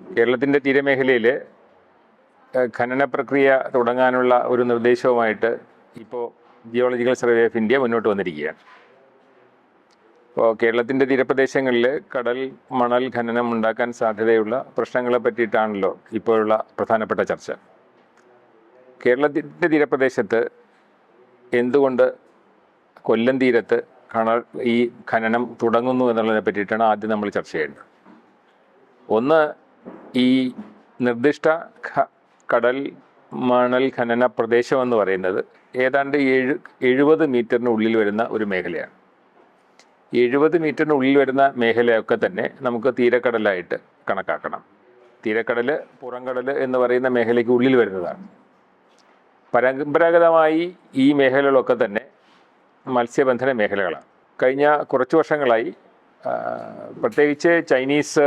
കേരളത്തിന്റെ തീരമേഖലയിൽ ഖനന പ്രക്രിയ തുടങ്ങാനുള്ള ഒരു നിർദ്ദേശവുമായിട്ട് ഇപ്പോൾ ജിയോളജിക്കൽ സർവേ ഓഫ് ഇന്ത്യ മുന്നോട്ട് വന്നിരിക്കുകയാണ്. ഇപ്പോൾ കേരളത്തിന്റെ തീരപ്രദേശങ്ങളിൽ കടൽ മണൽ ഖനനം ഉണ്ടാക്കാൻ സാധ്യതയുള്ള പ്രശ്നങ്ങളെ പറ്റിയിട്ടാണല്ലോ ഇപ്പോഴുള്ള പ്രധാനപ്പെട്ട ചർച്ച. കേരളത്തിന്റെ തീരപ്രദേശത്ത് എന്തുകൊണ്ട് കൊല്ലം തീരത്ത് കണൽ ഈ ഖനനം തുടങ്ങുന്നു എന്നുള്ളതിനെ പറ്റിയിട്ടാണ് ആദ്യം നമ്മൾ ചർച്ച ചെയ്യേണ്ടത്. ഒന്ന് ഈ നിർദ്ദിഷ്ട കടൽ മണൽ ഖനന പ്രദേശം എന്ന് പറയുന്നത് ഏതാണ്ട് ഏഴു എഴുപത് മീറ്ററിന് ഉള്ളിൽ വരുന്ന ഒരു മേഖലയാണ്. എഴുപത് മീറ്ററിനുള്ളിൽ വരുന്ന മേഖലയൊക്കെ തന്നെ നമുക്ക് തീരക്കടലായിട്ട് കണക്കാക്കണം. തീരക്കടൽ പുറംകടൽ എന്ന് പറയുന്ന മേഖലയ്ക്ക് ഉള്ളിൽ വരുന്നതാണ്. പരമ്പരാഗതമായി ഈ മേഖലകളൊക്കെ തന്നെ മത്സ്യബന്ധന മേഖലകളാണ്. കഴിഞ്ഞ കുറച്ച് വർഷങ്ങളായി പ്രത്യേകിച്ച് ചൈനീസ്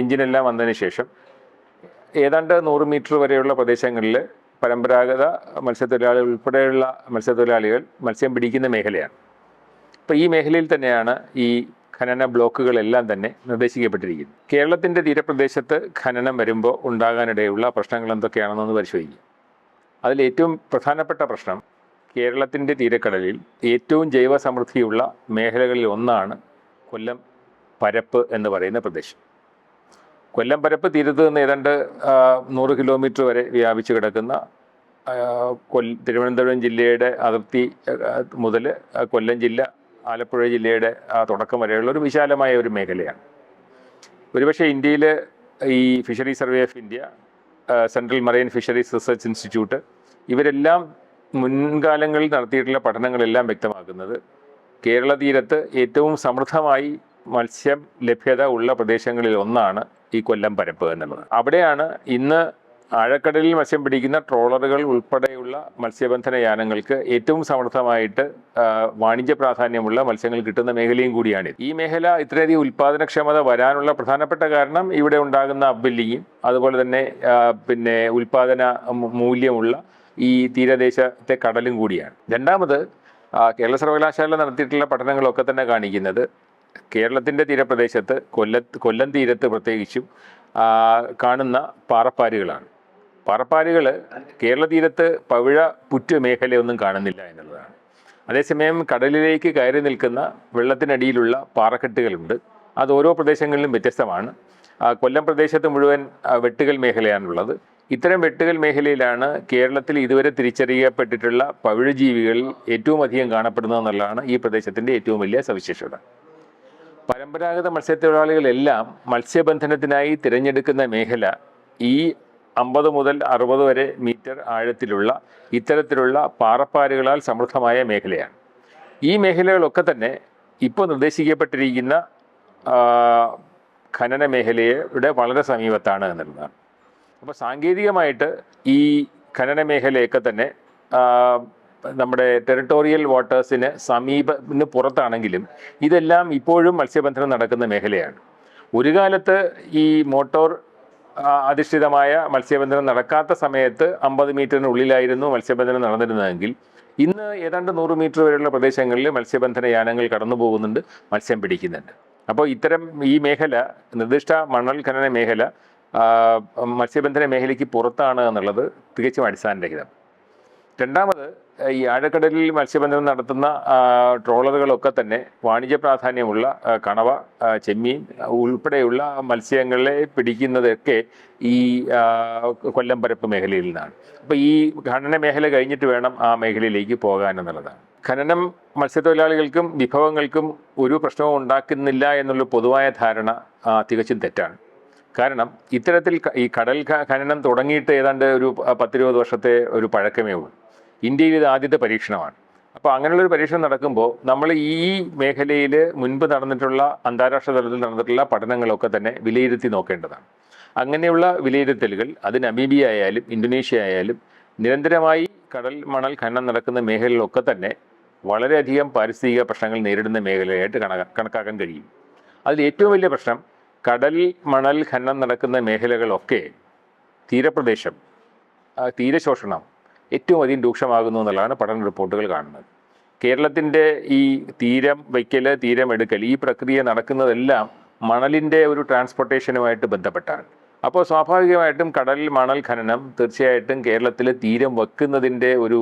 എഞ്ചിനെല്ലാം വന്നതിന് ശേഷം ഏതാണ്ട് നൂറ് മീറ്റർ വരെയുള്ള പ്രദേശങ്ങളിൽ പരമ്പരാഗത മത്സ്യത്തൊഴിലാളികൾ ഉൾപ്പെടെയുള്ള മത്സ്യത്തൊഴിലാളികൾ മത്സ്യം പിടിക്കുന്ന മേഖലയാണ്. അപ്പോൾ ഈ മേഖലയിൽ തന്നെയാണ് ഈ ഖനന ബ്ലോക്കുകളെല്ലാം തന്നെ നിർദ്ദേശിക്കപ്പെട്ടിരിക്കുന്നത്. കേരളത്തിന്റെ തീരപ്രദേശത്ത് ഖനനം വരുമ്പോൾ ഉണ്ടാകാനിടയുള്ള പ്രശ്നങ്ങൾ എന്തൊക്കെയാണെന്നൊന്ന് പരിശോധിക്കുക. അതിൽ ഏറ്റവും പ്രധാനപ്പെട്ട പ്രശ്നം കേരളത്തിന്റെ തീരക്കടലിൽ ഏറ്റവും ജൈവസമൃദ്ധിയുള്ള മേഖലകളിൽ ഒന്നാണ് കൊല്ലം പരപ്പ് എന്ന് പറയുന്ന പ്രദേശം. കൊല്ലം പരപ്പ് തീരത്ത് നിന്ന് ഏതാണ്ട് നൂറ് കിലോമീറ്റർ വരെ വ്യാപിച്ചു കിടക്കുന്ന കൊൽ തിരുവനന്തപുരം ജില്ലയുടെ അതിർത്തി മുതൽ കൊല്ലം ജില്ല ആലപ്പുഴ ജില്ലയുടെ തുടക്കം വരെയുള്ള ഒരു വിശാലമായ ഒരു മേഖലയാണ്. ഒരുപക്ഷെ ഇന്ത്യയിൽ ഈ Fishery Survey of India Central Marine Fisheries Research Institute ഇവരെല്ലാം മുൻകാലങ്ങളിൽ നടത്തിയിട്ടുള്ള പഠനങ്ങളെല്ലാം വ്യക്തമാക്കുന്നത് കേരള തീരത്ത് ഏറ്റവും സമൃദ്ധമായി മത്സ്യം ലഭ്യത ഉള്ള പ്രദേശങ്ങളിൽ ഒന്നാണ് ഈ കൊല്ലം പരപ്പ് എന്നുള്ളത്. അവിടെയാണ് ഇന്ന് ആഴക്കടലിൽ മത്സ്യം പിടിക്കുന്ന ട്രോളറുകൾ ഉൾപ്പെടെയുള്ള മത്സ്യബന്ധന യാനങ്ങൾക്ക് ഏറ്റവും സമൃദ്ധമായിട്ട് വാണിജ്യ പ്രാധാന്യമുള്ള മത്സ്യങ്ങൾ കിട്ടുന്ന മേഖലയും കൂടിയാണ് ഈ മേഖല ഇത്രയധികം ഉൽപാദനക്ഷമത വരാനുള്ള പ്രധാനപ്പെട്ട കാരണം ഇവിടെ ഉണ്ടാകുന്ന അബ്ബില്ലിയും അതുപോലെ തന്നെ പിന്നെ ഉൽപാദന മൂല്യമുള്ള ഈ തീരദേശത്തെ കടലും കൂടിയാണ്. രണ്ടാമത് കേരള സർവകലാശാല നടത്തിയിട്ടുള്ള പഠനങ്ങളൊക്കെ തന്നെ കാണിക്കുന്നത്. കേരളത്തിന്റെ തീരപ്രദേശത്ത് കൊല്ല കൊല്ലം തീരത്ത് പ്രത്യേകിച്ചും കാണുന്ന പാറപ്പാരുകളാണ്. പാറപ്പാരുകൾ കേരള തീരത്ത് പവിഴ പുറ്റ് മേഖലയൊന്നും കാണുന്നില്ല എന്നുള്ളതാണ്. അതേസമയം കടലിലേക്ക് കയറി നിൽക്കുന്ന വെള്ളത്തിനടിയിലുള്ള പാറക്കെട്ടുകളുണ്ട്. അത് ഓരോ പ്രദേശങ്ങളിലും വ്യത്യസ്തമാണ്. കൊല്ലം പ്രദേശത്ത് മുഴുവൻ വെട്ടുകൽ മേഖലയാണുള്ളത്. ഇത്തരം വെട്ടുകൽ മേഖലയിലാണ് കേരളത്തിൽ ഇതുവരെ തിരിച്ചറിയപ്പെട്ടിട്ടുള്ള പവിഴജീവികളിൽ ഏറ്റവും അധികം കാണപ്പെടുന്നത് എന്നുള്ളതാണ് ഈ പ്രദേശത്തിന്റെ ഏറ്റവും വലിയ സവിശേഷത. പരമ്പരാഗത മത്സ്യത്തൊഴിലാളികളെല്ലാം മത്സ്യബന്ധനത്തിനായി തിരഞ്ഞെടുക്കുന്ന മേഖല ഈ അമ്പത് മുതൽ അറുപത് വരെ മീറ്റർ ആഴത്തിലുള്ള ഇത്തരത്തിലുള്ള പാറപ്പാരുകളാൽ സമൃദ്ധമായ മേഖലയാണ്. ഈ മേഖലകളൊക്കെ തന്നെ ഇപ്പോൾ നിർദ്ദേശിക്കപ്പെട്ടിരിക്കുന്ന ഖനന മേഖലയുടെ വളരെ സമീപത്താണ് എന്നുള്ളതാണ്. അപ്പോൾ സാങ്കേതികമായിട്ട് ഈ ഖനന മേഖലയൊക്കെ തന്നെ നമ്മുടെ ടെറിട്ടോറിയൽ വാട്ടേഴ്സിന് സമീപത്തിന് പുറത്താണെങ്കിലും ഇതെല്ലാം ഇപ്പോഴും മത്സ്യബന്ധനം നടക്കുന്ന മേഖലയാണ്. ഒരു കാലത്ത് ഈ മോട്ടോർ അധിഷ്ഠിതമായ മത്സ്യബന്ധനം നടക്കാത്ത സമയത്ത് അമ്പത് മീറ്ററിനുള്ളിലായിരുന്നു മത്സ്യബന്ധനം നടന്നിരുന്നതെങ്കിൽ ഇന്ന് ഏതാണ്ട് നൂറ് മീറ്റർ വരെയുള്ള പ്രദേശങ്ങളിൽ മത്സ്യബന്ധന യാനങ്ങൾ കടന്നു പോകുന്നുണ്ട് മത്സ്യം പിടിക്കുന്നുണ്ട്. അപ്പോൾ ഇത്തരം ഈ മേഖല നിർദ്ദിഷ്ട മണൽ ഖനന മേഖല മത്സ്യബന്ധന മേഖലയ്ക്ക് പുറത്താണ് എന്നുള്ളത് തികച്ചും അടിസ്ഥാനരഹിതം. രണ്ടാമത് ഈ ആഴക്കടലിൽ മത്സ്യബന്ധനം നടത്തുന്ന ട്രോളറുകളൊക്കെ തന്നെ വാണിജ്യ പ്രാധാന്യമുള്ള കണവ ചെമ്മീൻ ഉൾപ്പെടെയുള്ള മത്സ്യങ്ങളെ പിടിക്കുന്നതൊക്കെ ഈ കൊല്ലം പരപ്പ് മേഖലയിൽ നിന്നാണ്. അപ്പോൾ ഈ ഖനന മേഖല കഴിഞ്ഞിട്ട് വേണം ആ മേഖലയിലേക്ക് പോകാൻ എന്നുള്ളതാണ്. ഖനനം മത്സ്യത്തൊഴിലാളികൾക്കും വിഭവങ്ങൾക്കും ഒരു പ്രശ്നവും ഉണ്ടാക്കുന്നില്ല എന്നുള്ള പൊതുവായ ധാരണ തികച്ചും തെറ്റാണ്. കാരണം ഇത്തരത്തിൽ ഈ കടൽ ഖനനം തുടങ്ങിയിട്ട് ഏതാണ്ട് ഒരു പത്തിരുപത് വർഷത്തെ ഒരു പഴക്കമേ ഉള്ളൂ. ഇന്ത്യയിൽ ഇത് ആദ്യത്തെ പരീക്ഷണമാണ്. അപ്പോൾ അങ്ങനെയുള്ളൊരു പരീക്ഷണം നടക്കുമ്പോൾ നമ്മൾ ഈ മേഖലയിൽ മുൻപ് നടന്നിട്ടുള്ള അന്താരാഷ്ട്ര തലത്തിൽ നടന്നിട്ടുള്ള പഠനങ്ങളൊക്കെ തന്നെ വിലയിരുത്തി നോക്കേണ്ടതാണ്. അങ്ങനെയുള്ള വിലയിരുത്തലുകൾ അത് നമീബിയ ആയാലും ഇന്തോനേഷ്യ ആയാലും നിരന്തരമായി കടൽ മണൽ ഖനനം നടക്കുന്ന മേഖലകളിലൊക്കെ തന്നെ വളരെയധികം പാരിസ്ഥിതിക പ്രശ്നങ്ങൾ നേരിടുന്ന മേഖലയായിട്ട് കണക്കാ കണക്കാക്കാൻ കഴിയും. അതിൽ ഏറ്റവും വലിയ പ്രശ്നം കടൽ മണൽ ഖനനം നടക്കുന്ന മേഖലകളൊക്കെ തീരപ്രദേശം തീരശോഷണം ഏറ്റവും അധികം രൂക്ഷമാകുന്നു എന്നുള്ളതാണ് പഠന റിപ്പോർട്ടുകൾ കാണുന്നത്. കേരളത്തിന്റെ ഈ തീരം വയ്ക്കൽ തീരം എടുക്കൽ ഈ പ്രക്രിയ നടക്കുന്നതെല്ലാം മണലിന്റെ ഒരു ട്രാൻസ്പോർട്ടേഷനുമായിട്ട് ബന്ധപ്പെട്ടാണ്. അപ്പോൾ സ്വാഭാവികമായിട്ടും കടൽ മണൽ ഖനനം തീർച്ചയായിട്ടും കേരളത്തിൽ തീരം വെക്കുന്നതിന്റെ ഒരു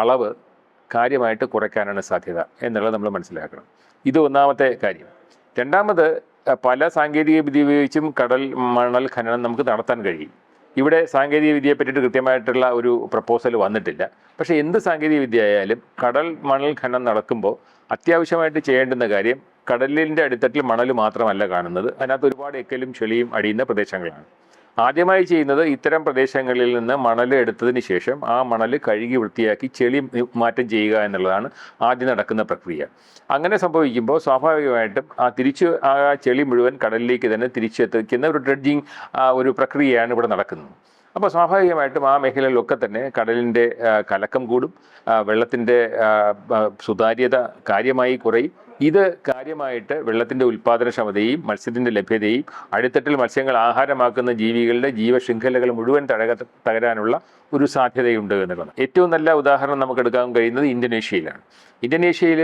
അളവ് കാര്യമായിട്ട് കുറയ്ക്കാനാണ് സാധ്യത എന്നുള്ളത് നമ്മൾ മനസ്സിലാക്കണം. ഇത് ഒന്നാമത്തെ കാര്യം. രണ്ടാമത് പല സാങ്കേതിക വിദ്യ ഉപയോഗിച്ചും കടൽ മണൽ ഖനനം നമുക്ക് നടത്താൻ കഴിയും. ഇവിടെ സാങ്കേതിക വിദ്യയെ പറ്റിയിട്ട് കൃത്യമായിട്ടുള്ള ഒരു പ്രപ്പോസൽ വന്നിട്ടില്ല. പക്ഷേ എന്ത് സാങ്കേതിക വിദ്യ ആയാലും കടൽ മണൽ ഖനനം നടക്കുമ്പോൾ അത്യാവശ്യമായിട്ട് ചെയ്യേണ്ടുന്ന കാര്യം കടലിന്റെ അടിത്തട്ടിൽ മണൽ മാത്രമല്ല കാണുന്നത്. അതിനകത്ത് ഒരുപാട് എക്കലും ചെളിയും അടിയുന്ന പ്രദേശങ്ങളാണ്. ആദ്യമായി ചെയ്യുന്നത് ഇത്തരം പ്രദേശങ്ങളിൽ നിന്ന് മണൽ എടുത്തതിന് ശേഷം ആ മണൽ കഴുകി വൃത്തിയാക്കി ചെളി മാറ്റം ചെയ്യുക എന്നുള്ളതാണ് ആദ്യം നടക്കുന്ന പ്രക്രിയ. അങ്ങനെ സംഭവിക്കുമ്പോൾ സ്വാഭാവികമായിട്ടും ആ തിരിച്ച് ആ ചെളി മുഴുവൻ കടലിലേക്ക് തന്നെ തിരിച്ചെത്തിക്കുന്ന ഒരു ഡ്രഡ്ജിങ് ഒരു പ്രക്രിയയാണ് ഇവിടെ നടക്കുന്നത്. അപ്പോൾ സ്വാഭാവികമായിട്ടും ആ മേഖലയിലൊക്കെ തന്നെ കടലിന്റെ കലക്കം കൂടും. വെള്ളത്തിന്റെ സുതാര്യത കാര്യമായി കുറയും. ഇത് കാര്യമായിട്ട് വെള്ളത്തിന്റെ ഉൽപ്പാദനക്ഷമതയും മത്സ്യത്തിന്റെ ലഭ്യതയും അടിത്തട്ടിൽ മത്സ്യങ്ങൾ ആഹാരമാക്കുന്ന ജീവികളുടെ ജീവശൃംഖലകൾ മുഴുവൻ തഴക തകരാനുള്ള ഒരു സാധ്യതയുണ്ട് എന്നുള്ളതാണ്. ഏറ്റവും നല്ല ഉദാഹരണം നമുക്ക് എടുക്കാൻ കഴിയുന്നത് ഇന്തോനേഷ്യയിലാണ്. ഇന്തോനേഷ്യയിൽ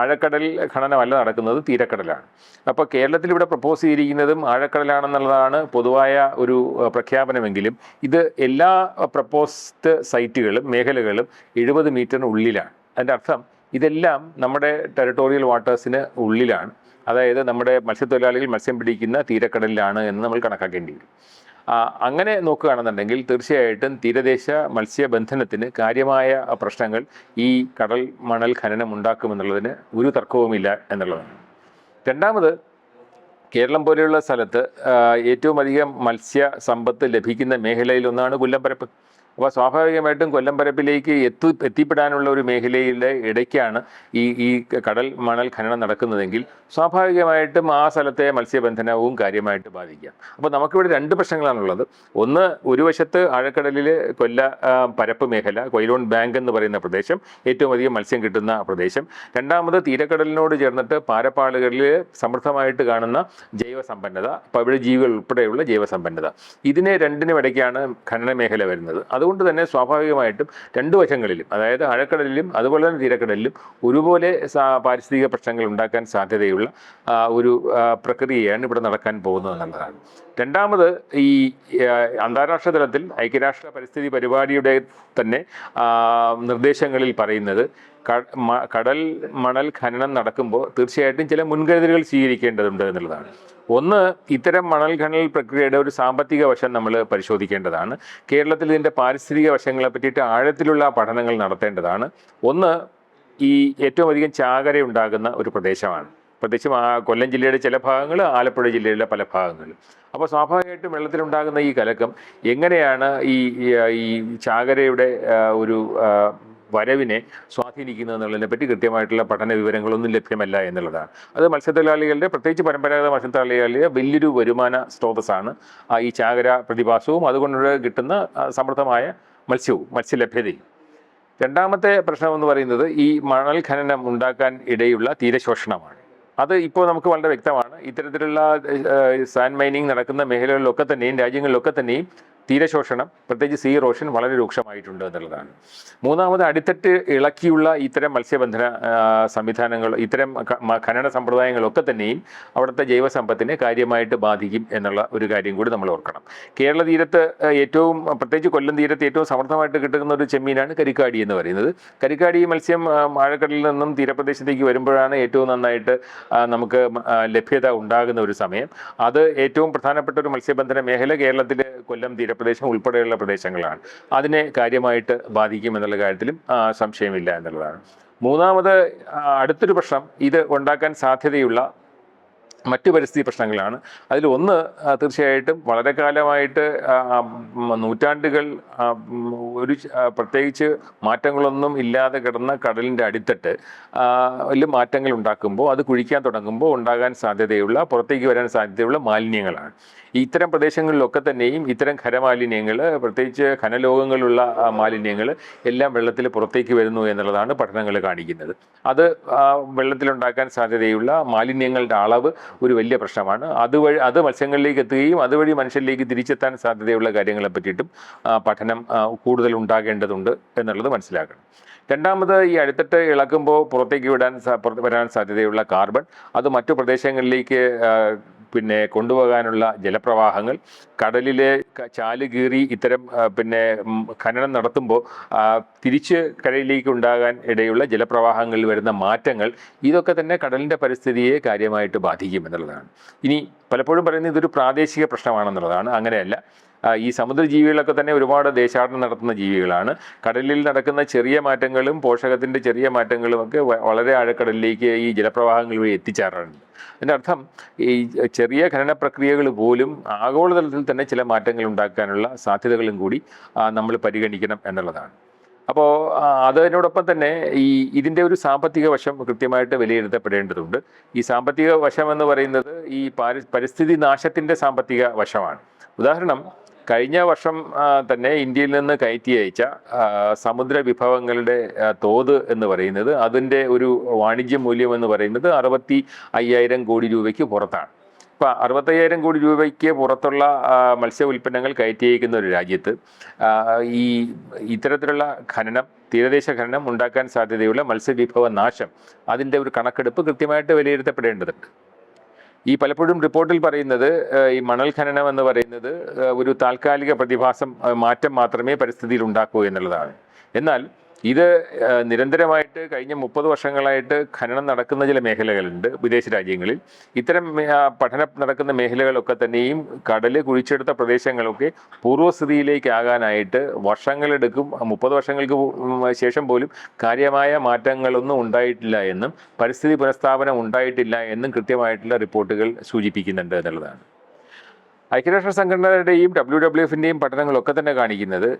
ആഴക്കടൽ ഖനനമല്ല നടക്കുന്നത് തീരക്കടലാണ്. അപ്പോൾ കേരളത്തിൽ ഇവിടെ പ്രപ്പോസ് ചെയ്തിരിക്കുന്നതും ആഴക്കടലാണെന്നുള്ളതാണ് പൊതുവായ ഒരു പ്രഖ്യാപനമെങ്കിലും ഇത് എല്ലാ പ്രപ്പോസ്ഡ് സൈറ്റുകളും മേഖലകളും എഴുപത് മീറ്ററിന് ഉള്ളിലാണ്. അതിന്റെ അർത്ഥം ഇതെല്ലാം നമ്മുടെ ടെറിട്ടോറിയൽ വാട്ടേഴ്സിന് ഉള്ളിലാണ്. അതായത് നമ്മുടെ മത്സ്യത്തൊഴിലാളികൾ മത്സ്യം പിടിക്കുന്ന തീരക്കടലിലാണ് എന്ന് നമ്മൾ കണക്കാക്കേണ്ടി വരും. അങ്ങനെ നോക്കുകയാണെന്നുണ്ടെങ്കിൽ തീർച്ചയായിട്ടും തീരദേശ മത്സ്യബന്ധനത്തിന് കാര്യമായ പ്രശ്നങ്ങൾ ഈ കടൽ മണൽ ഖനനം ഉണ്ടാക്കുമെന്നുള്ളതിന് ഒരു തർക്കവുമില്ല എന്നുള്ളതാണ്. രണ്ടാമത് കേരളം പോലെയുള്ള സ്ഥലത്ത് ഏറ്റവും അധികം മത്സ്യ സമ്പത്ത് ലഭിക്കുന്ന മേഖലയിലൊന്നാണ് കൊല്ലംപരപ്പ് അപ്പോൾ സ്വാഭാവികമായിട്ടും കൊല്ലംപരപ്പിലേക്ക് എത്തി എത്തിപ്പെടാനുള്ള ഒരു മേഖലയിലെ ഇടയ്ക്കാണ് ഈ ഈ കടൽ മണൽ ഖനനം നടക്കുന്നതെങ്കിൽ സ്വാഭാവികമായിട്ടും ആ സ്ഥലത്തെ മത്സ്യബന്ധനവും കാര്യമായിട്ട് ബാധിക്കാം അപ്പോൾ നമുക്കിവിടെ രണ്ട് പ്രശ്നങ്ങളാണുള്ളത്. ഒന്ന് ഒരു വശത്ത് ആഴക്കടലിൽ കൊല്ല പരപ്പ് മേഖല കൊയിലോൺ ബാങ്ക് എന്ന് പറയുന്ന പ്രദേശം ഏറ്റവും അധികം മത്സ്യം കിട്ടുന്ന പ്രദേശം. രണ്ടാമത് തീരക്കടലിനോട് ചേർന്നിട്ട് പാരപ്പാളുകളിൽ സമൃദ്ധമായിട്ട് കാണുന്ന ജൈവസമ്പന്നത പവിഴജീവികൾ ഉൾപ്പെടെയുള്ള ജൈവസമ്പന്നത. ഇതിനെ രണ്ടിനും ഇടയ്ക്കാണ് ഖനന മേഖല വരുന്നത് അതുകൊണ്ട് തന്നെ സ്വാഭാവികമായിട്ടും രണ്ട് വശങ്ങളിലും അതായത് ആഴക്കടലിലും അതുപോലെ തന്നെ തീരക്കടലിലും ഒരുപോലെ പാരിസ്ഥിതിക പ്രശ്നങ്ങൾ ഉണ്ടാക്കാൻ സാധ്യതയുള്ള ഒരു പ്രക്രിയയാണ് ഇവിടെ നടക്കാൻ പോകുന്നത് എന്നുള്ളതാണ്. രണ്ടാമത് ഈ അന്താരാഷ്ട്ര തലത്തിൽ ഐക്യരാഷ്ട്ര പരിസ്ഥിതി പരിപാടിയുടെ തന്നെ നിർദ്ദേശങ്ങളിൽ പറയുന്നത് കടൽ മണൽ ഖനനം നടക്കുമ്പോൾ തീർച്ചയായിട്ടും ചില മുൻകരുതലുകൾ സ്വീകരിക്കേണ്ടതുണ്ട് എന്നുള്ളതാണ്. ഒന്ന് ഇത്തരം മണൽ ഖനൽ പ്രക്രിയയുടെ ഒരു സാമ്പത്തിക വശം നമ്മൾ പരിശോധിക്കേണ്ടതാണ്. കേരളത്തിൽ ഇതിന്റെ പാരിസ്ഥിതിക വശങ്ങളെ പറ്റിയിട്ട് ആഴത്തിലുള്ള പഠനങ്ങൾ നടത്തേണ്ടതാണ്. ഒന്ന് ഈ ഏറ്റവും അധികം ചാകര ഉണ്ടാകുന്ന ഒരു പ്രദേശമാണ്. പ്രത്യേകിച്ചും ആ കൊല്ലം ജില്ലയുടെ ചില ഭാഗങ്ങൾ ആലപ്പുഴ ജില്ലയിലെ പല ഭാഗങ്ങളും അപ്പോൾ സ്വാഭാവികമായിട്ടും വെള്ളത്തിലുണ്ടാകുന്ന ഈ കലക്കം എങ്ങനെയാണ് ഈ ഈ- ചാകരയുടെ ഒരു വരവിനെ സ്വാധീനിക്കുന്നത് എന്നുള്ളതിനെ പറ്റി കൃത്യമായിട്ടുള്ള പഠന വിവരങ്ങളൊന്നും ലഭ്യമല്ല എന്നുള്ളതാണ്. അത് മത്സ്യത്തൊഴിലാളികളുടെ പ്രത്യേകിച്ച് പരമ്പരാഗത മത്സ്യത്തൊഴിലാളികളുടെ വലിയൊരു വരുമാന സ്രോതസ്സാണ്. ഈ ചാകര പ്രതിഭാസവും അതുകൊണ്ട് കിട്ടുന്ന സമൃദ്ധമായ മത്സ്യവും മത്സ്യലഭ്യതയും. രണ്ടാമത്തെ പ്രശ്നം എന്ന് പറയുന്നത് ഈ മണൽ ഖനനം ഉണ്ടാക്കാൻ ഇടയുള്ള തീരശോഷണമാണ് അത് ഇപ്പോൾ നമുക്ക് വളരെ വ്യക്തമാണ്. ഇത്തരത്തിലുള്ള സാൻഡ് മൈനിങ് നടക്കുന്ന മേഖലകളിലൊക്കെ തന്നെയും രാജ്യങ്ങളിലൊക്കെ തന്നെയും തീരശോഷണം പ്രത്യേകിച്ച് സീ റോഷൻ വളരെ രൂക്ഷമായിട്ടുണ്ട് എന്നുള്ളതാണ്. മൂന്നാമത് അടിത്തട്ട് ഇളക്കിയുള്ള ഇത്തരം മത്സ്യബന്ധന സംവിധാനങ്ങൾ ഇത്തരം ഖനന സമ്പ്രദായങ്ങളൊക്കെ തന്നെയും അവിടുത്തെ ജൈവസമ്പത്തിനെ കാര്യമായിട്ട് ബാധിക്കും എന്നുള്ള ഒരു കാര്യം കൂടി നമ്മൾ ഓർക്കണം. കേരള തീരത്ത് ഏറ്റവും പ്രത്യേകിച്ച് കൊല്ലം തീരത്ത് ഏറ്റവും സമർത്ഥമായിട്ട് കിട്ടുന്ന ഒരു ചെമ്മീനാണ് കരിക്കാടി എന്ന് പറയുന്നത്. കരിക്കാടി മത്സ്യം ആഴക്കടലിൽ നിന്നും തീരപ്രദേശത്തേക്ക് വരുമ്പോഴാണ് ഏറ്റവും നന്നായിട്ട് നമുക്ക് ലഭ്യത ഉണ്ടാകുന്ന ഒരു സമയം. അത് ഏറ്റവും പ്രധാനപ്പെട്ട ഒരു മത്സ്യബന്ധന മേഖല കേരളത്തിലെ കൊല്ലം തീരപ്രദേശം ഉൾപ്പെടെയുള്ള പ്രദേശങ്ങളാണ്. അതിനെ കാര്യമായിട്ട് ബാധിക്കും എന്നുള്ള കാര്യത്തിലും സംശയമില്ല എന്നുള്ളതാണ്. മൂന്നാമത് അടുത്തൊരു പ്രശ്നം ഇത് ഉണ്ടാക്കാൻ സാധ്യതയുള്ള മറ്റു പരിസ്ഥിതി പ്രശ്നങ്ങളാണ്. അതിൽ ഒന്ന് തീർച്ചയായിട്ടും വളരെ കാലമായിട്ട് നൂറ്റാണ്ടുകൾ ഒരു പ്രത്യേകിച്ച് മാറ്റങ്ങളൊന്നും ഇല്ലാതെ കിടന്ന കടലിന്റെ അടിത്തട്ട് വലിയ മാറ്റങ്ങൾ ഉണ്ടാക്കുമ്പോൾ അത് കുഴിക്കാൻ തുടങ്ങുമ്പോൾ ഉണ്ടാകാൻ സാധ്യതയുള്ള പുറത്തേക്ക് വരാൻ സാധ്യതയുള്ള മാലിന്യങ്ങളാണ്. ഇത്തരം പ്രദേശങ്ങളിലൊക്കെ തന്നെയും ഇത്തരം ഖരമാലിന്യങ്ങൾ പ്രത്യേകിച്ച് ഖനലോകങ്ങളുള്ള മാലിന്യങ്ങൾ എല്ലാം വെള്ളത്തിൽ പുറത്തേക്ക് വരുന്നു എന്നുള്ളതാണ് പഠനങ്ങൾ കാണിക്കുന്നത്. അത് വെള്ളത്തിലുണ്ടാക്കാൻ സാധ്യതയുള്ള മാലിന്യങ്ങളുടെ അളവ് ഒരു വലിയ പ്രശ്നമാണ്. അതുവഴി അത് മത്സ്യങ്ങളിലേക്ക് എത്തുകയും അതുവഴി മനുഷ്യരിലേക്ക് തിരിച്ചെത്താൻ സാധ്യതയുള്ള കാര്യങ്ങളെ പറ്റിയിട്ടും പഠനം കൂടുതൽ ഉണ്ടാകേണ്ടതുണ്ട് എന്നുള്ളത് മനസ്സിലാക്കണം. രണ്ടാമത് ഈ അടുത്തിട്ട് ഇളക്കുമ്പോൾ പുറത്തേക്ക് വിടാൻ വരാൻ സാധ്യതയുള്ള കാർബൺ അത് മറ്റു പ്രദേശങ്ങളിലേക്ക് പിന്നെ കൊണ്ടുപോകാനുള്ള ജലപ്രവാഹങ്ങൾ കടലിലെ ചാൽ കീറി ഇത്തരം പിന്നെ ഖനനം നടത്തുമ്പോൾ തിരിച്ച് കരയിലേക്ക് ഉണ്ടാകാൻ ഇടയുള്ള ജലപ്രവാഹങ്ങളിൽ വരുന്ന മാറ്റങ്ങൾ ഇതൊക്കെ തന്നെ കടലിന്റെ പരിസ്ഥിതിയെ കാര്യമായിട്ട് ബാധിക്കും എന്നുള്ളതാണ്. ഇനി പലപ്പോഴും പറയുന്നത് ഇതൊരു പ്രാദേശിക പ്രശ്നമാണെന്നുള്ളതാണ്. അങ്ങനെയല്ല. ആ, സമുദ്ര ജീവികളൊക്കെ തന്നെ ഒരുപാട് ദേശാടനം നടത്തുന്ന ജീവികളാണ്. കടലിൽ നടക്കുന്ന ചെറിയ മാറ്റങ്ങളും പോഷകത്തിന്റെ ചെറിയ മാറ്റങ്ങളും ഒക്കെ വളരെ ആഴക്കടലിലേക്ക് ഈ ജലപ്രവാഹങ്ങൾ വഴി എത്തിച്ചേരാറുണ്ട്. അതിന്റെ അർത്ഥം ഈ ചെറിയ ഖനന പ്രക്രിയകൾ പോലും ആഗോളതലത്തിൽ തന്നെ ചില മാറ്റങ്ങൾ ഉണ്ടാക്കാനുള്ള സാധ്യതകളും കൂടി നമ്മൾ പരിഗണിക്കണം എന്നുള്ളതാണ്. അപ്പോൾ അതിനോടൊപ്പം തന്നെ ഈ ഇതിന്റെ ഒരു സാമ്പത്തിക വശം കൃത്യമായിട്ട് വിലയിരുത്തപ്പെടേണ്ടതുണ്ട്. ഈ സാമ്പത്തിക വശം എന്ന് പറയുന്നത് ഈ പാരി പരിസ്ഥിതി നാശത്തിന്റെ സാമ്പത്തിക വശമാണ്. ഉദാഹരണം കഴിഞ്ഞ വർഷം തന്നെ ഇന്ത്യയിൽ നിന്ന് കയറ്റി അയച്ച സമുദ്ര വിഭവങ്ങളുടെ തോത് എന്ന് പറയുന്നത് അതിന്റെ ഒരു വാണിജ്യ മൂല്യം എന്ന് പറയുന്നത് അറുപത്തി അയ്യായിരം കോടി രൂപയ്ക്ക് പുറത്താണ്. ഇപ്പം അറുപത്തയ്യായിരം കോടി രൂപയ്ക്ക് പുറത്തുള്ള മത്സ്യ ഉൽപ്പന്നങ്ങൾ കയറ്റി അയക്കുന്ന ഒരു രാജ്യത്ത് ഈ ഇത്തരത്തിലുള്ള ഖനനം തീരദേശ ഖനനം ഉണ്ടാക്കാൻ സാധ്യതയുള്ള മത്സ്യവിഭവ നാശം അതിന്റെ ഒരു കണക്കെടുപ്പ് കൃത്യമായിട്ട് വിലയിരുത്തപ്പെടേണ്ടതുണ്ട്. ഈ പലപ്പോഴും റിപ്പോർട്ടിൽ പറയുന്നത് ഈ മണൽ ഖനനം എന്ന് പറയുന്നത് ഒരു താൽക്കാലിക പ്രതിഭാസം മാറ്റം മാത്രമേ പരിസ്ഥിതിയിൽ ഉണ്ടാക്കൂ എന്നുള്ളതാണ്. എന്നാൽ ഇത് നിരന്തരമായിട്ട് കഴിഞ്ഞ മുപ്പത് വർഷങ്ങളായിട്ട് ഖനനം നടക്കുന്ന ചില മേഖലകളുണ്ട് വിദേശ രാജ്യങ്ങളിൽ. ഇത്തരം പഠനം നടക്കുന്ന മേഖലകളൊക്കെ തന്നെയും കടൽ കുഴിച്ചെടുത്ത പ്രദേശങ്ങളൊക്കെ പൂർവസ്ഥിതിയിലേക്കാകാനായിട്ട് വർഷങ്ങളെടുക്കും. മുപ്പത് വർഷങ്ങൾക്ക് ശേഷം പോലും കാര്യമായ മാറ്റങ്ങളൊന്നും ഉണ്ടായിട്ടില്ല എന്നും പരിസ്ഥിതി പുനഃസ്ഥാപനം ഉണ്ടായിട്ടില്ല എന്നും കൃത്യമായിട്ടുള്ള റിപ്പോർട്ടുകൾ സൂചിപ്പിക്കുന്നുണ്ട് എന്നുള്ളതാണ്. ഐക്യരാഷ്ട്ര സംഘടനയുടെയും ഡബ്ല്യു ഡബ്ല്യു എഫിന്റെയും പഠനങ്ങളൊക്കെ തന്നെ കാണിക്കുന്നത്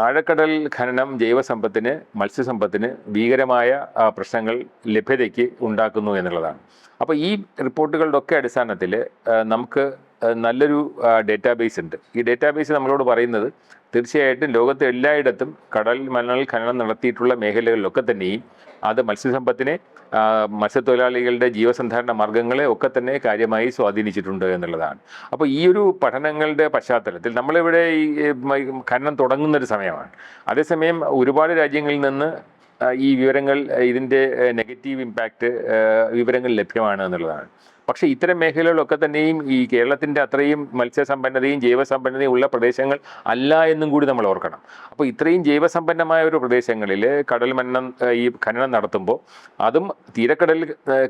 ആഴക്കടൽ ഖനനം ജൈവസമ്പത്തിന് മത്സ്യസമ്പത്തിന് ഭീകരമായ പ്രശ്നങ്ങൾ ലഭ്യതയ്ക്ക് ഉണ്ടാക്കുന്നു എന്നുള്ളതാണ്. അപ്പോൾ ഈ റിപ്പോർട്ടുകളുടെ ഒക്കെ അടിസ്ഥാനത്തിൽ നമുക്ക് നല്ലൊരു ഡേറ്റാബേസ് ഉണ്ട്. ഈ ഡേറ്റാബേസ് നമ്മളോട് പറയുന്നത് തീർച്ചയായിട്ടും ലോകത്തെ എല്ലായിടത്തും കടൽ മണൽ ഖനനം നടത്തിയിട്ടുള്ള മേഖലകളിലൊക്കെ തന്നെയും അത് മത്സ്യസമ്പത്തിനെ മത്സ്യത്തൊഴിലാളികളുടെ ജീവസന്ധാരണ മാർഗങ്ങളെ ഒക്കെ തന്നെ കാര്യമായി സ്വാധീനിച്ചിട്ടുണ്ട് എന്നുള്ളതാണ്. അപ്പോൾ ഈ ഒരു പഠനങ്ങളുടെ പശ്ചാത്തലത്തിൽ നമ്മളിവിടെ ഈ ഖനനം തുടങ്ങുന്നൊരു സമയമാണ്. അതേസമയം ഒരുപാട് രാജ്യങ്ങളിൽ നിന്ന് ഈ വിവരങ്ങൾ ഇതിന്റെ നെഗറ്റീവ് ഇമ്പാക്റ്റ് വിവരങ്ങൾ ലഭ്യമാണ് എന്നുള്ളതാണ്. പക്ഷേ ഇത്തരം മേഖലകളിലൊക്കെ തന്നെയും ഈ കേരളത്തിന്റെ അത്രയും മത്സ്യസമ്പന്നതയും ജൈവസമ്പന്നതയും ഉള്ള പ്രദേശങ്ങൾ അല്ല എന്നും കൂടി നമ്മൾ ഓർക്കണം. അപ്പോൾ ഇത്രയും ജൈവസമ്പന്നമായ ഒരു പ്രദേശങ്ങളിൽ കടൽ മന്നം ഈ ഖനനം നടത്തുമ്പോൾ അതും തീരക്കടലിൽ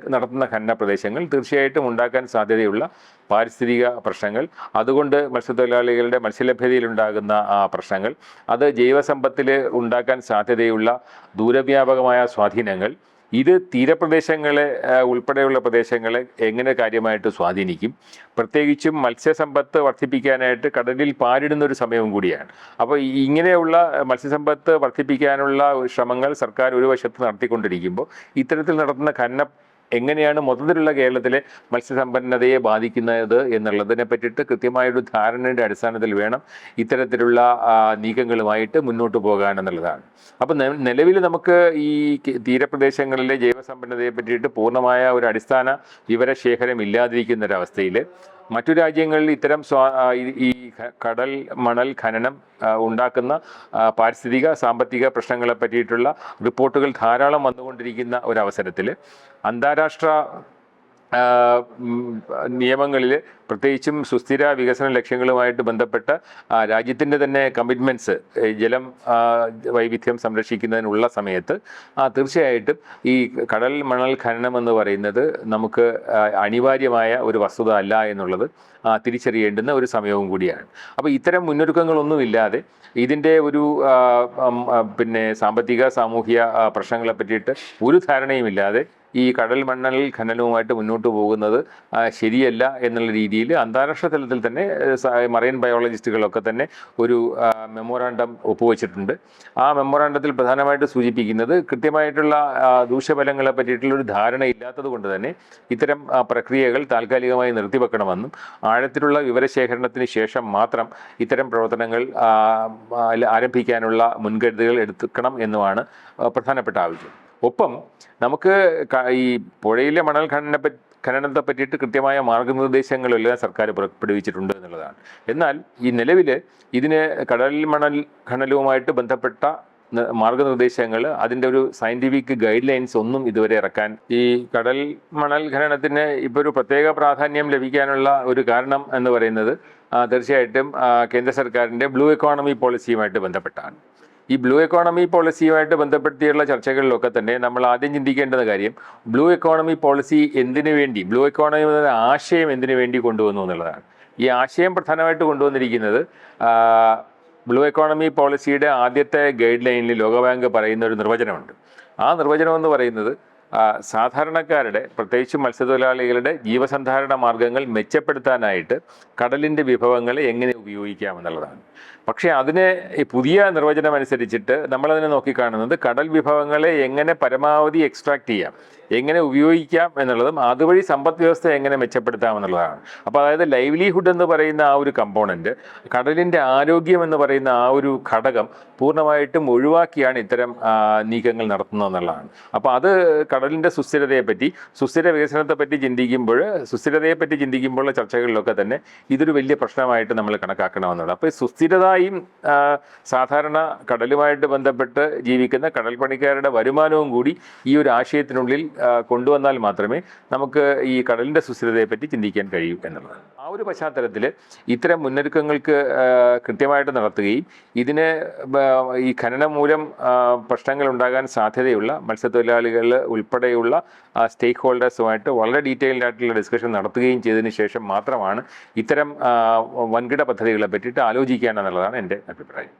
നടത്തുന്ന ഖനന പ്രദേശങ്ങൾ തീർച്ചയായിട്ടും ഉണ്ടാക്കാൻ സാധ്യതയുള്ള പാരിസ്ഥിതിക പ്രശ്നങ്ങൾ അതുകൊണ്ട് മത്സ്യത്തൊഴിലാളികളുടെ മത്സ്യലഭ്യതയിലുണ്ടാകുന്ന ആ പ്രശ്നങ്ങൾ അത് ജൈവസമ്പത്തിൽ ഉണ്ടാക്കാൻ സാധ്യതയുള്ള ദൂരവ്യാപകമായ സ്വാധീനങ്ങൾ ഇത് തീരപ്രദേശങ്ങളെ ഉൾപ്പെടെയുള്ള പ്രദേശങ്ങളെ എങ്ങനെ കാര്യമായിട്ട് സ്വാധീനിക്കും? പ്രത്യേകിച്ചും മത്സ്യസമ്പത്ത് വർദ്ധിപ്പിക്കാനായിട്ട് കടലിൽ പാരിടുന്ന ഒരു സമയവും കൂടിയാണ്. അപ്പോൾ ഇങ്ങനെയുള്ള മത്സ്യസമ്പത്ത് വർദ്ധിപ്പിക്കാനുള്ള ശ്രമങ്ങൾ സർക്കാർ ഒരു വശത്ത് നടത്തിക്കൊണ്ടിരിക്കുമ്പോൾ ഇത്തരത്തിൽ നടത്തുന്ന ഖനന എങ്ങനെയാണ് മൊത്തത്തിലുള്ള കേരളത്തിലെ മത്സ്യസമ്പന്നതയെ ബാധിക്കുന്നത് എന്നുള്ളതിനെ പറ്റിയിട്ട് കൃത്യമായൊരു ധാരണയുടെ അടിസ്ഥാനത്തിൽ വേണം ഇത്തരത്തിലുള്ള നീക്കങ്ങളുമായിട്ട് മുന്നോട്ട് പോകാൻ എന്നുള്ളതാണ്. അപ്പം നിലവിൽ നമുക്ക് ഈ തീരപ്രദേശങ്ങളിലെ ജൈവസമ്പന്നതയെ പറ്റിയിട്ട് പൂർണമായ ഒരു അടിസ്ഥാന വിവരശേഖരം ഇല്ലാതിരിക്കുന്ന ഒരവസ്ഥയിൽ മറ്റു രാജ്യങ്ങളിൽ ഇത്തരം സ്വാ ഈ- കടൽ മണൽ ഖനനം ഉണ്ടാക്കുന്ന പാരിസ്ഥിതിക സാമ്പത്തിക പ്രശ്നങ്ങളെ പറ്റിയിട്ടുള്ള റിപ്പോർട്ടുകൾ ധാരാളം വന്നുകൊണ്ടിരിക്കുന്ന ഒരവസരത്തിൽ അന്താരാഷ്ട്ര നിയമങ്ങളിൽ പ്രത്യേകിച്ചും സുസ്ഥിര വികസന ലക്ഷ്യങ്ങളുമായിട്ട് ബന്ധപ്പെട്ട രാജ്യത്തിന്റെ തന്നെ കമ്മിറ്റ്മെന്റ്സ് ജലം വൈവിധ്യം സംരക്ഷിക്കുന്നതിനുള്ള സമയത്ത് തീർച്ചയായിട്ടും ഈ കടൽ മണൽ ഖനനം എന്ന് പറയുന്നത് നമുക്ക് അനിവാര്യമായ ഒരു വസ്തുത അല്ല എന്നുള്ളത് തിരിച്ചറിയേണ്ടുന്ന ഒരു സമയവും കൂടിയാണ്. അപ്പോൾ ഇത്തരം മുന്നൊരുക്കങ്ങളൊന്നുമില്ലാതെ ഇതിന്റെ ഒരു പിന്നെ സാമ്പത്തിക സാമൂഹിക പ്രശ്നങ്ങളെ പറ്റിയിട്ട് ഒരു ധാരണയുമില്ലാതെ ഈ കടൽ മണ്ണൽ ഖനനവുമായിട്ട് മുന്നോട്ട് പോകുന്നത് ശരിയല്ല എന്നുള്ള രീതിയിൽ അന്താരാഷ്ട്ര തലത്തിൽ തന്നെ മറൈൻ ബയോളജിസ്റ്റുകളൊക്കെ തന്നെ ഒരു മെമ്മോറാണ്ടം ഒപ്പുവെച്ചിട്ടുണ്ട്. ആ മെമ്മോറാണ്ടത്തിൽ പ്രധാനമായിട്ട് സൂചിപ്പിക്കുന്നത് കൃത്യമായിട്ടുള്ള ദൂഷ്യഫലങ്ങളെ പറ്റിയിട്ടുള്ള ഒരു ധാരണ ഇല്ലാത്തത് കൊണ്ട് തന്നെ ഇത്തരം പ്രക്രിയകൾ താൽക്കാലികമായി നിർത്തിവെക്കണമെന്നും ആഴത്തിലുള്ള വിവരശേഖരണത്തിന് ശേഷം മാത്രം ഇത്തരം പ്രവർത്തനങ്ങൾ ആരംഭിക്കാനുള്ള മുൻകരുതലുകൾ എടുക്കണം എന്നുമാണ് പ്രധാനപ്പെട്ട ആവശ്യം. ഒപ്പം നമുക്ക് ഈ പുഴയിലെ മണൽ ഖനന ഖനനത്തെ പറ്റിയിട്ട് കൃത്യമായ മാർഗനിർദ്ദേശങ്ങളെല്ലാം സർക്കാർ പുറപ്പെടുവിച്ചിട്ടുണ്ട് എന്നുള്ളതാണ്. എന്നാൽ ഈ നിലവിൽ ഇതിന് കടൽ മണൽ ഖനനവുമായിട്ട് ബന്ധപ്പെട്ട മാർഗനിർദ്ദേശങ്ങൾ അതിന്റെ ഒരു സയന്റിഫിക് ഗൈഡ് ലൈൻസ് ഒന്നും ഇതുവരെ ഇറക്കാൻ ഈ കടൽ മണൽ ഖനനത്തിന് ഇപ്പോൾ ഒരു പ്രത്യേക പ്രാധാന്യം ലഭിക്കാനുള്ള ഒരു കാരണം എന്ന് പറയുന്നത് തീർച്ചയായിട്ടും കേന്ദ്ര സർക്കാരിന്റെ ബ്ലൂ എക്കോണമി പോളിസിയുമായിട്ട് ബന്ധപ്പെട്ടാണ്. ഈ ബ്ലൂ എക്കോണമി പോളിസിയുമായിട്ട് ബന്ധപ്പെടുത്തിയുള്ള ചർച്ചകളിലൊക്കെ തന്നെ നമ്മൾ ആദ്യം ചിന്തിക്കേണ്ടത് കാര്യം ബ്ലൂ എക്കോണമി പോളിസി എന്തിനു വേണ്ടി ബ്ലൂ എക്കോണമി എന്ന ആശയം എന്തിനു വേണ്ടി കൊണ്ടുവന്നു എന്നുള്ളതാണ്. ഈ ആശയം പ്രധാനമായിട്ട് കൊണ്ടുവന്നിരിക്കുന്നത് ബ്ലൂ എക്കോണമി പോളിസിയുടെ ആദ്യത്തെ ഗൈഡ് ലൈനിൽ ലോകബാങ്ക് പറയുന്ന ഒരു നിർവചനമുണ്ട്. ആ നിർവചനം എന്ന് പറയുന്നത് സാധാരണക്കാരുടെ പ്രത്യേകിച്ച് മത്സ്യത്തൊഴിലാളികളുടെ ജീവസന്ധാരണ മാർഗങ്ങൾ മെച്ചപ്പെടുത്താനായിട്ട് കടലിന്റെ വിഭവങ്ങളെ എങ്ങനെ ഉപയോഗിക്കാമെന്നുള്ളതാണ് പക്ഷേ അതിനെ ഈ പുതിയ നിർവചനം അനുസരിച്ചിട്ട് നമ്മളതിനെ നോക്കിക്കാണുന്നത് കടൽ വിഭവങ്ങളെ എങ്ങനെ പരമാവധി എക്സ്ട്രാക്ട് ചെയ്യാം എങ്ങനെ ഉപയോഗിക്കാം എന്നുള്ളതും അതുവഴി സമ്പദ് വ്യവസ്ഥ എങ്ങനെ മെച്ചപ്പെടുത്താം എന്നുള്ളതാണ്. അപ്പോൾ അതായത് ലൈവ്ലിഹുഡ് എന്ന് പറയുന്ന ആ ഒരു കമ്പോണന്റ് കടലിന്റെ ആരോഗ്യം എന്ന് പറയുന്ന ആ ഒരു ഘടകം പൂർണമായിട്ടും ഒഴിവാക്കിയാണ് ഇത്തരം നീക്കങ്ങൾ നടത്തുന്നത് എന്നുള്ളതാണ്. അപ്പോൾ അത് കടലിന്റെ സുസ്ഥിരതയെപ്പറ്റി സുസ്ഥിര വികസനത്തെപ്പറ്റി ചിന്തിക്കുമ്പോൾ സുസ്ഥിരതയെപ്പറ്റി ചിന്തിക്കുമ്പോഴുള്ള ചർച്ചകളിലൊക്കെ തന്നെ ഇതൊരു വലിയ പ്രശ്നമായിട്ട് നമ്മൾ കണക്കാക്കണമെന്നുള്ളത് അപ്പോൾ ഈ സുസ്ഥിരതയും സാധാരണ കടലുമായിട്ട് ബന്ധപ്പെട്ട് ജീവിക്കുന്ന കടൽ പണിക്കാരുടെ വരുമാനവും കൂടി ഈ ഒരു ആശയത്തിനുള്ളിൽ കൊണ്ടുവന്നാൽ മാത്രമേ നമുക്ക് ഈ കടലിന്റെ സുസ്ഥിരതയെപ്പറ്റി ചിന്തിക്കാൻ കഴിയൂ എന്നുള്ളത്. ആ ഒരു പശ്ചാത്തലത്തിൽ ഇത്തരം മുന്നൊരുക്കങ്ങൾക്ക് കൃത്യമായിട്ട് നടത്തുകയും ഇതിന് ഈ ഖനനം മൂലം പ്രശ്നങ്ങൾ ഉണ്ടാകാൻ സാധ്യതയുള്ള മത്സ്യത്തൊഴിലാളികൾ ഉൾപ്പെടെയുള്ള സ്റ്റേക്ക് ഹോൾഡേഴ്സുമായിട്ട് വളരെ ഡീറ്റെയിൽഡ് ആയിട്ടുള്ള ഡിസ്കഷൻ നടത്തുകയും ചെയ്തതിന് ശേഷം മാത്രമാണ് ഇത്തരം വൻകിട പദ്ധതികളെ പറ്റിയിട്ട് ആലോചിക്കുക എന്നുള്ളതാണ് എന്റെ അഭിപ്രായം.